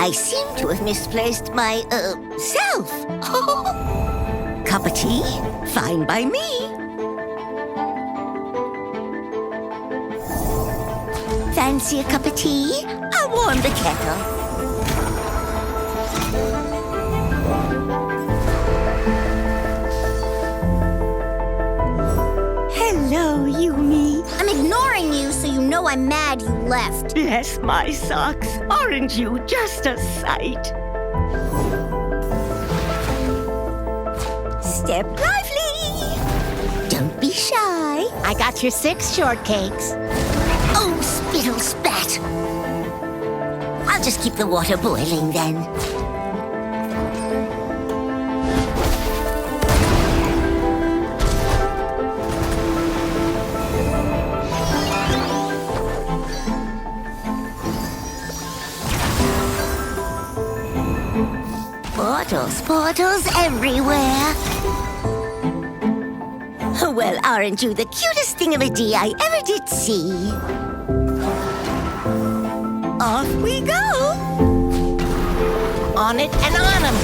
I seem to have misplaced my, uh, self. Cup of tea? Fine by me. Fancy a cup of tea? I'll warm the kettle. Hello, Yumi. I'm ignoring you know I'm mad you left. Bless my socks. Aren't you just a sight? Step lively. Don't be shy. I got your six shortcakes. Oh, spittle spat. I'll just keep the water boiling then. Portals, portals everywhere. Well, aren't you the cutest thing of a D I ever did see? Off we go! On it and on 'em.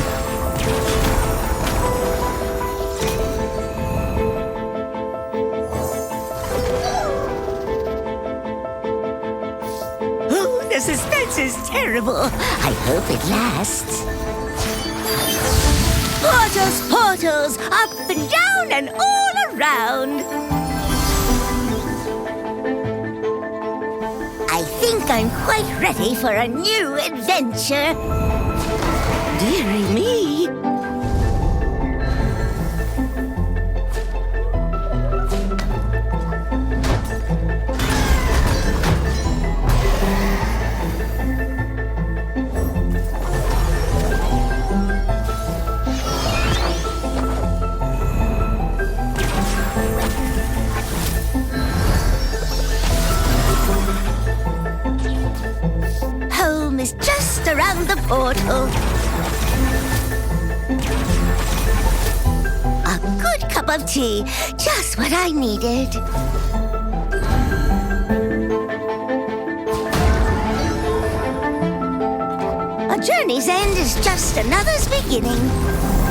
Oh, the suspense is terrible. I hope it lasts. Portals, portals, up and down and all around. I think I'm quite ready for a new adventure. Dearie me. The portal. Oh. A good cup of tea, just what I needed. A journey's end is just another's beginning.